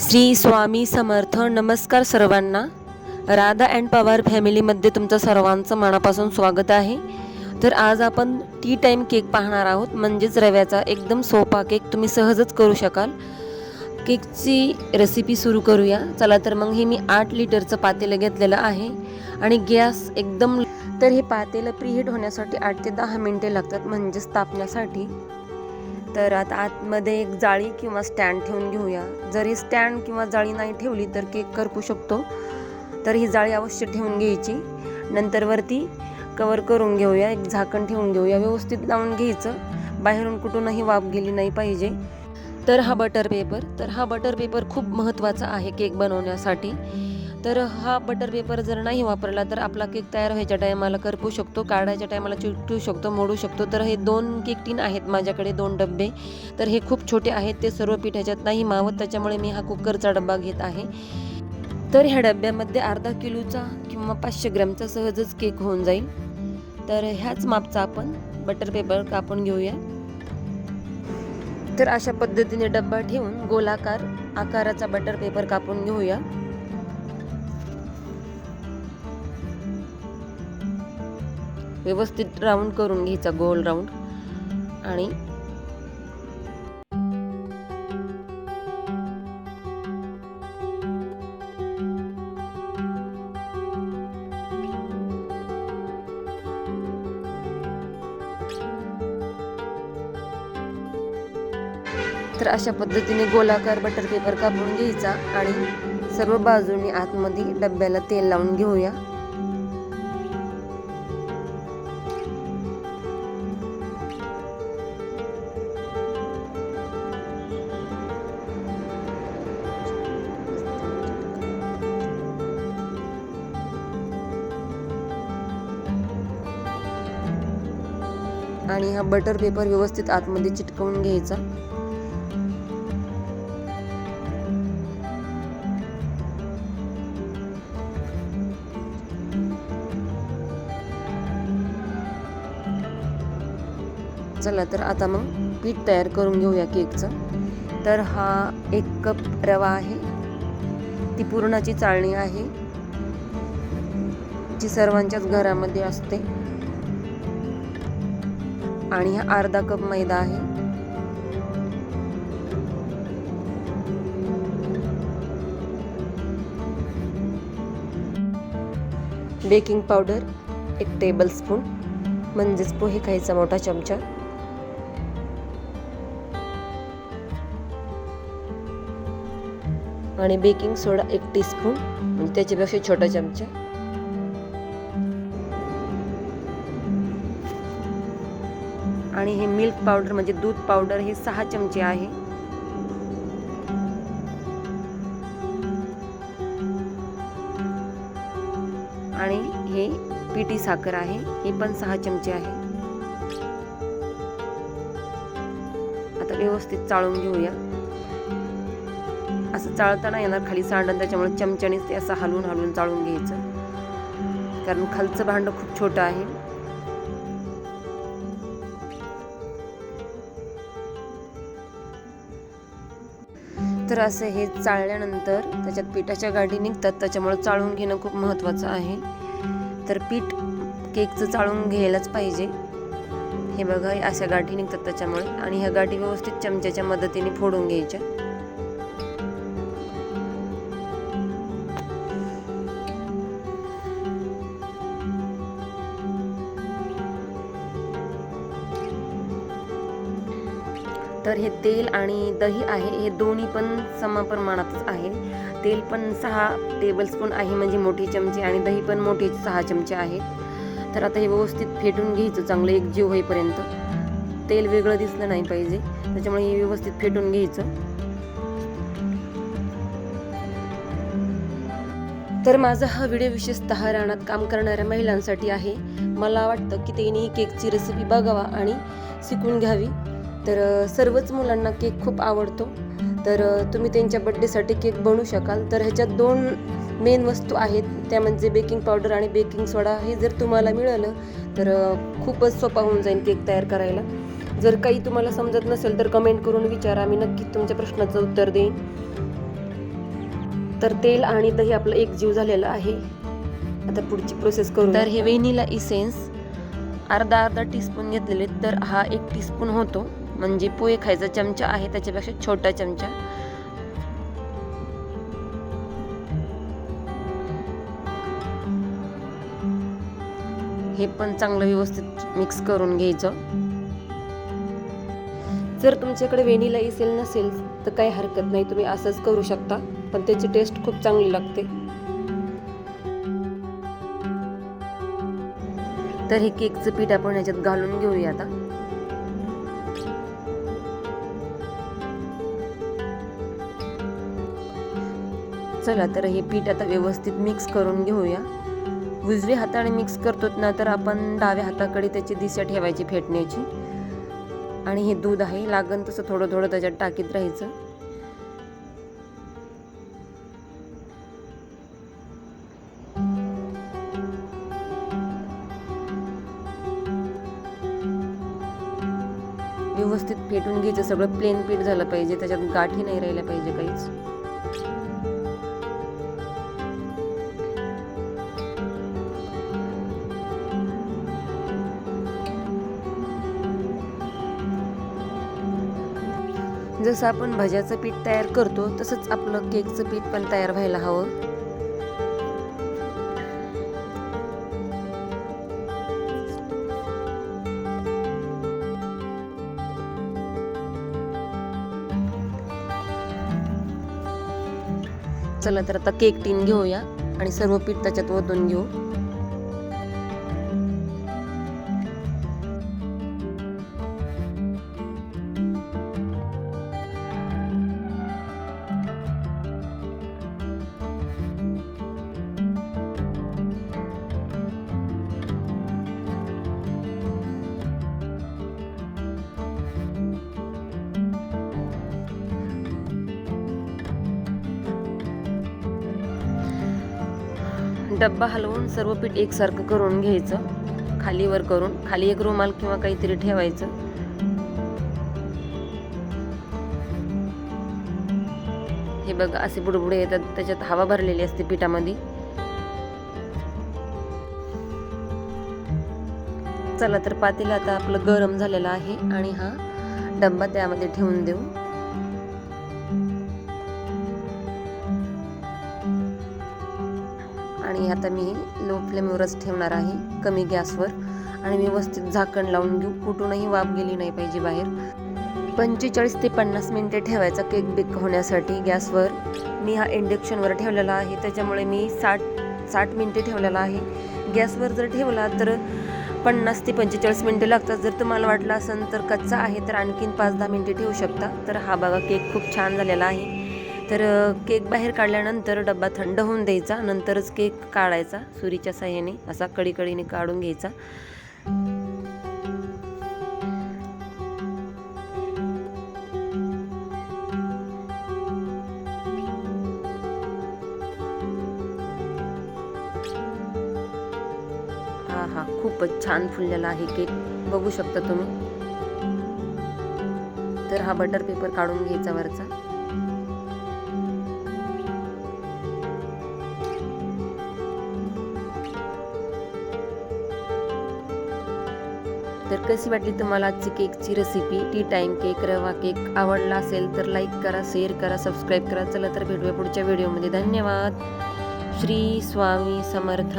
श्री स्वामी समर्थ नमस्कार सर्वांना. राधा अँड पवार फॅमिलीमध्ये तुमचं सर्वांचं मनापासून स्वागत आहे. तर आज आपण टी टाईम केक पाहणार आहोत. म्हणजेच रव्याचा एकदम सोपा केक तुम्ही सहजच करू शकाल. केकची रेसिपी सुरू करूया. चला तर मग हे मी आठ लिटरचं पातेलं घेतलेलं आहे. आणि गॅस एकदम तर हे पातेलं प्रीहीट होण्यासाठी आठ ते दहा मिनटे लागतात. म्हणजेच तापण्यासाठी. तर आता आतमध्ये एक जाळी किंवा स्टँड ठेवून घेऊया. जरी स्टँड किंवा जाळी नाही ठेवली तर केक करपू शकतो. तर ही जाळी अवश्य ठेवून घ्यायची. नंतर वरती कवर करून घेऊया. एक झाकण ठेवून घेऊया. व्यवस्थित लावून घ्यायचं. बाहेरून कुठूनही वाफ गेली नाही पाहिजे. तर हा बटर पेपर. तर हा बटर पेपर खूप महत्त्वाचा आहे केक बनवण्यासाठी. तर हा बटर पेपर जर नाही वापरला तर आपला केक तयार व्हायच्या टायमाला करपू शकतो काढायच्या टायमाला चिटकू शकतो मोडू शकतो. तर हे दोन केक टीन आहेत माझ्याकडे दोन डब्बे. तर हे खूप छोटे आहेत ते सर्व पिठाच्यात नाही मावत त्याच्यामुळे मी हा कुकरचा डब्बा घेत आहे. तर ह्या डब्यामध्ये अर्धा किलोचा किंवा पाचशे ग्रॅमचा सहजच केक होऊन जाईल. तर ह्याच मापचा आपण बटर पेपर कापून घेऊया. तर अशा पद्धतीने डब्बा ठेवून गोलाकार आकाराचा बटर पेपर कापून घेऊया. व्यवस्थित राऊंड करून घ्यायचा गोल राऊंड आणि तर अशा पद्धतीने गोलाकार बटर पेपर कापून घ्यायचा आणि सर्व बाजूनी आतमध्ये डब्याला तेल लावून घेऊया. आणि हा बटर पेपर व्यवस्थित आतमध्ये चिटकवून घ्यायचा. चला तर आता मग पीठ तयार करून घेऊया केकचं. तर हा एक कप रवा आहे. ती पुरणाची चाळणी आहे. जी सर्वांच्याच घरामध्ये असते. आणि हा अर्धा कप मैदा आहे. बेकिंग पावडर एक टेबल स्पून म्हणजेच पोहे खायचा मोठा चमचा. आणि बेकिंग सोडा एक टीस्पून म्हणजे त्याच्यापेक्षा छोटा चमचा. आणि हे मिल्क पावडर म्हणजे दूध पावडर हे सहा चमचे आहे. आणि हे पिठी साखर आहे हे पण सहा चमचे आहे. आता व्यवस्थित चाळून घेऊया. असं चाळताना येणार खाली सांडण त्याच्यामुळे चमच्यानेच ते असं हलवून हलवून चाळून घ्यायचं. कारण खालचं भांडं खूप छोटं आहे. तर असं हे चाळल्यानंतर त्याच्यात पिठाच्या गाठी निघतात. त्याच्यामुळे चाळून घेणं खूप महत्त्वाचं आहे. तर पीठ केकचं चाळून घ्यायलाच पाहिजे. हे बघा अशा गाठी निघतात त्याच्यामुळे. आणि ह्या गाठी व्यवस्थित चमच्याच्या मदतीने फोडून घ्यायच्या. तर हे तेल आणि दही आहे हे दोन्ही पण सम प्रमाणातच आहे. तेल पण सहा टेबलस्पून आहे म्हणजे मोठी चमचे आणि दही पण मोठे सहा चमचे आहेत तर आता हे व्यवस्थित फेटून घ्यायचं चांगलं एक जीव होईपर्यंत. तेल वेगळं दिसलं नाही पाहिजे त्याच्यामुळे हे व्यवस्थित फेटून घ्यायचं. तर माझा हा व्हिडिओ विशेषतः रानात काम करणाऱ्या महिलांसाठी आहे. मला वाटतं की त्यांनी ही केकची रेसिपी बघावा आणि शिकून घ्यावी. तर सर्वच मुलांना केक खूप आवडतो. तर तुम्ही त्यांच्या बड्डेसाठी केक बनवू शकाल. तर ह्याच्यात दोन मेन वस्तू आहेत. त्या म्हणजे बेकिंग पावडर आणि बेकिंग सोडा. हे जर तुम्हाला मिळालं तर खूपच सोपा होऊन जाईल केक तयार करायला. जर काही तुम्हाला समजत नसेल तर कमेंट करून विचारा. मी नक्की तुमच्या प्रश्नाचं उत्तर देईन. तर तेल आणि दही आपलं एक जीव झालेलं आहे. आता पुढची प्रोसेस करू तर हे वेनिला इसेन्स अर्धा अर्धा टीस्पून घेतलेले. तर हा एक टीस्पून होतो. म्हणजे पोहे खायचा चमचा आहे त्याच्यापेक्षा छोटा चमचा. हे पण चांगलं व्यवस्थित मिक्स करून घ्यायचं. जर तुमच्याकडे व्हेनिला इसेल नसेल तर काही हरकत नाही तुम्ही असंच करू शकता पण त्याची टेस्ट खूप चांगली लागते. तर हे केकचं पीठ आपण याच्यात घालून घेऊया आता. चला तर हे पीठ आता व्यवस्थित मिक्स करून घेऊया. उजव्या हाताने मिक्स करतो ना तर आपण डाव्या हाताकडे त्याची दिशा ठेवायची फेटण्याची. आणि हे दूध आहे लागन तसं थोडं थोडं त्याच्यात टाकीत राहायचं. व्यवस्थित फेटून घ्यायचं सगळं प्लेन पीठ झालं पाहिजे त्याच्यात गाठी नाही राहिल्या पाहिजे काहीच. जसं आपण भज्याचं पीठ तयार करतो तसंच आपलं केकचं पीठ पण तयार व्हायला हवं. चला तर आता केक टीन घेऊया आणि सर्व पीठ त्याच्यात ओतून घेऊ. डब्बा हलवून सर्व पीठ एकसारखं करून घ्यायचं. खालीवर करून खाली एक रुमाल किंवा काहीतरी ठेवायचं. हे बघा असे बुडबुडे येतात. त्याच्यात हवा भरलेली असते पिठामध्ये. चला तर पातेला आता आपलं गरम झालेलं आहे आणि हा डब्बा त्यामध्ये ठेवून देऊ. आणि आता मी लो फ्लेमवरच ठेवणार आहे कमी गॅसवर. आणि व्यवस्थित झाकण लावून घेऊ. कुठूनही वाफ गेली नाही पाहिजे बाहेर. पंचेचाळीस ते पन्नास मिनटे ठेवायचा केक बेक होण्यासाठी गॅसवर. मी हा इंडक्शनवर ठेवलेला आहे. त्याच्यामुळे मी साठ साठ मिनटे ठेवलेला आहे. गॅसवर जर ठेवला तर पन्नास ते पंचेचाळीस मिनटं लागतात. जर तुम्हाला वाटलं असेल तर कच्चा आहे तर आणखीन पाच दहा मिनिटे ठेवू शकता. तर हा बघा केक खूप छान झालेला आहे. तर केक बाहेर काढल्यानंतर डब्बा थंड होऊन द्यायचा. नंतरच केक काढायचा सुरीच्या साह्याने. असा कडीकडीने काढून घ्यायचा. हा हा खूपच छान फुललेला आहे केक. बघू शकता तुम्ही. तर हा बटर पेपर काढून घ्यायचा वरचा. तर कशी वाटली तुम्हाला आजची केकची रेसिपी टी टाइम केक रवा केक आवडला असेल तर लाईक करा शेअर करा सबस्क्राईब करा. चला तर भेटूया पुढच्या व्हिडिओमध्ये धन्यवाद. श्री स्वामी समर्थ.